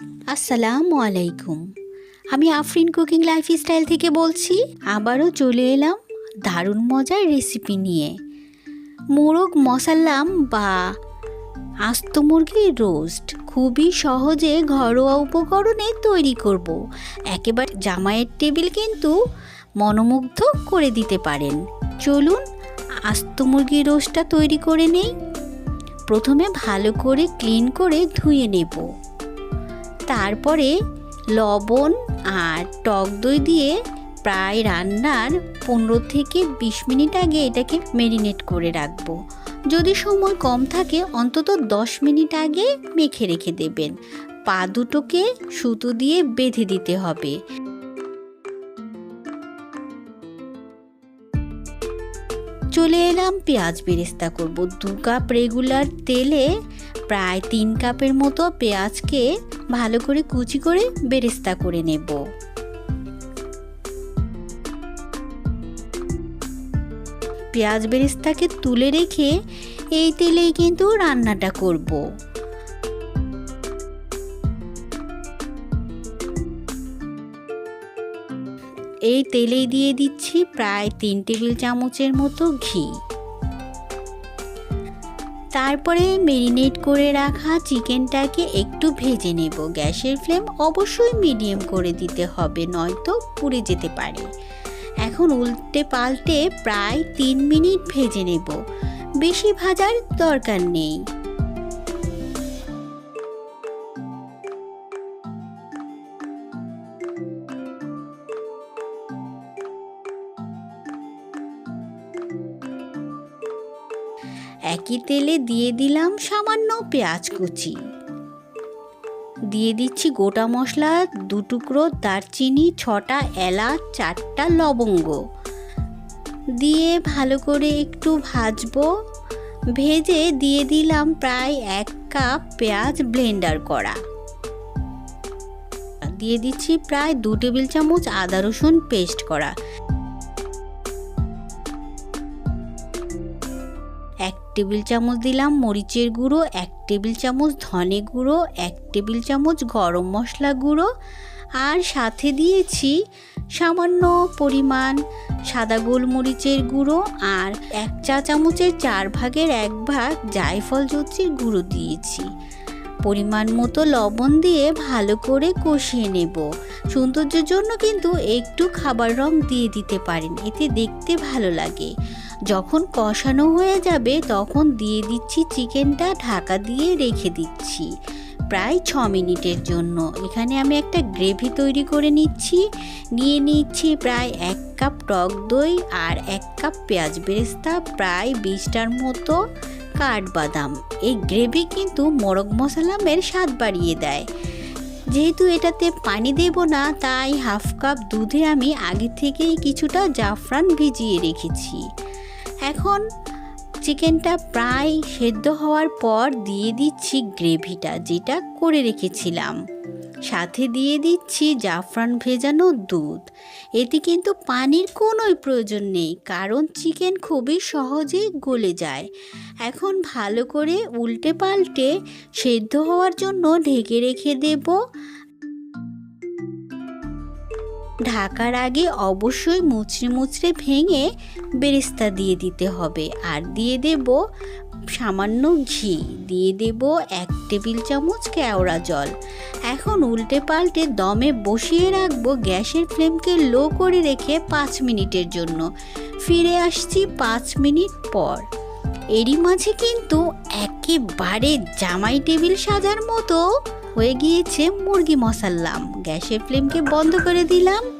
আসসালামু আলাইকুম আমি আফরিন কুকিং লাইফস্টাইল থেকে বলছি, আবারও চলে এলাম দারুণ মজার রেসিপি নিয়ে। মোরগ মশাল্লাম বা আস্ত মুরগির রোস্ট খুবই সহজে ঘরোয়া উপকরণে তৈরি করব। একেবারে জামাইয়ের টেবিল কিন্তু মনোমুগ্ধ করে দিতে পারেন। চলুন আস্ত মুরগির রোস্টটা তৈরি করে নেই। প্রথমে ভালো করে ক্লিন করে ধুয়ে নেব। তারপরে লবণ আর টক দই দিয়ে প্রায় রান্নার পনেরো থেকে বিশ মিনিট আগে এটাকে ম্যারিনেট করে রাখব। যদি সময় কম থাকে, অন্তত দশ মিনিট আগে মেখে রেখে দেবেন। পা দুটোকে সুতো দিয়ে বেঁধে দিতে হবে। চলে এলাম, পেঁয়াজ বেরেস্তা করব। দু কাপ রেগুলার তেলে, প্রায় তিন কাপের মতো পেঁয়াজকে ভালো করে কুচি করে বেরেস্তা করে নেব। পেঁয়াজ বেরেস্তাকে তুলে রেখে এই তেলেই কিন্তু রান্নাটা করব। এই তেলেই দিয়ে দিচ্ছি প্রায় তিন টেবিল চামচের মতো ঘি। তারপরে মেরিনেট করে রাখা চিকেনটাকে একটু ভেজে নেব। গ্যাসের ফ্লেম অবশ্যই মিডিয়াম করে দিতে হবে, নয়তো পুড়ে যেতে পারে। এখন উল্টে পাল্টে প্রায় তিন মিনিট ভেজে নেব। বেশি ভাজার দরকার নেই। একই তেলে দিয়ে দিলাম সামান্য পেঁয়াজ কুচি। দিয়ে দিচ্ছি গোটা মশলা, দু টুকরো দারচিনি, ছটা এলাচ, চারটা লবঙ্গ। দিয়ে ভালো করে একটু ভাজবো। ভেজে দিয়ে দিলাম প্রায় এক কাপ পেঁয়াজ ব্লেন্ডার করা। দিয়ে দিচ্ছি প্রায় দু টেবিল চামচ আদা রসুন পেস্ট করা। টেবিল চামচ দিলাম মরিচের গুঁড়ো, এক টেবিল চামচ ধনে গুঁড়ো, এক টেবিল চামচ গরম মশলা গুঁড়ো আর সাথে দিয়েছি সামান্য পরিমাণ সাদা গোলমরিচের গুঁড়ো আর এক চা চামচের চার ভাগের এক ভাগ জায়ফল জচির গুঁড়ো দিয়েছি। পরিমাণ মতো লবণ দিয়ে ভালো করে কষিয়ে নেব। সৌন্দর্যের জন্য কিন্তু একটু খাবার রং দিয়ে দিতে পারেন, এতে দেখতে ভালো লাগে। যখন কষানো হয়ে যাবে তখন দিয়ে দিচ্ছি চিকেনটা ঢাকা দিয়ে রেখে দিচ্ছি প্রায় ছ মিনিটের জন্য। এখানে আমি একটা গ্রেভি তৈরি করে নিচ্ছি। নিয়ে নিচ্ছি প্রায় এক কাপ টক দই আর এক কাপ পেঁয়াজ বেরেস্তা, প্রায় বিশটার মতো কাঠবাদাম। এই গ্রেভি কিন্তু মোরগ মশলামের স্বাদ বাড়িয়ে দেয়। যেহেতু এটাতে পানি দেব না, তাই হাফ কাপ দুধে আমি আগে থেকেই কিছুটা জাফরান ভিজিয়ে রেখেছি। এখন চিকেনটা প্রায় সেদ্ধ হওয়ার পর দিয়ে দিচ্ছি গ্রেভিটা, যেটা করে রেখেছিলাম। সাথে দিয়ে দিচ্ছি জাফরান ভেজানো দুধ। এতে কিন্তু পানির কোনোই প্রয়োজন নেই, কারণ চিকেন খুবই সহজে গলে যায়। এখন ভালো করে উল্টে পাল্টে সেদ্ধ হওয়ার জন্য ঢেকে রেখে দেব ঢাকার আগে অবশ্যই মুচড়ে মুচড়ে ভেঙে বেরেস্তা দিয়ে দিতে হবে। আর দিয়ে দেব সামান্য ঘি, দিয়ে দেব এক টেবিল চামচ কেওড়া জল। এখন উল্টে পাল্টে দমে বসিয়ে রাখব গ্যাসের ফ্লেমকে লো করে রেখে পাঁচ মিনিটের জন্য। ফিরে আসছি পাঁচ মিনিট পর। এরই মাঝে কিন্তু একেবারে জামাই টেবিল সাজার মতো হয়ে গিয়েছে মুরগি মশাল্লাম। গ্যাসের ফ্লেমকে বন্ধ করে দিলাম।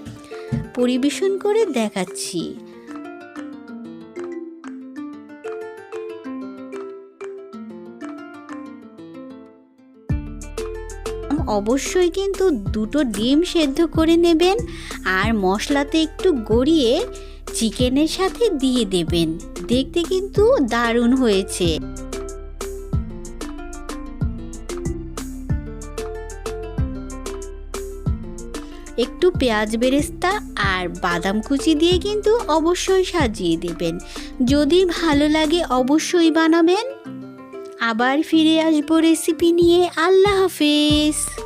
পরিবেশন করে দেখাচ্ছি। অবশ্যই কিন্তু দুটো ডিম সেদ্ধ করে নেবেন আর মশলাতে একটু গড়িয়ে চিকেনের সাথে দিয়ে দেবেন। দেখতে কিন্তু দারুণ হয়েছে। একটু পেঁয়াজ বেরেস্তা আর বাদাম কুচি দিয়ে কিন্তু অবশ্যই সাজিয়ে দেবেন। যদি ভালো লাগে অবশ্যই বানাবেন। আবার ফিরে আসব রেসিপি নিয়ে। আল্লাহ হাফেজ।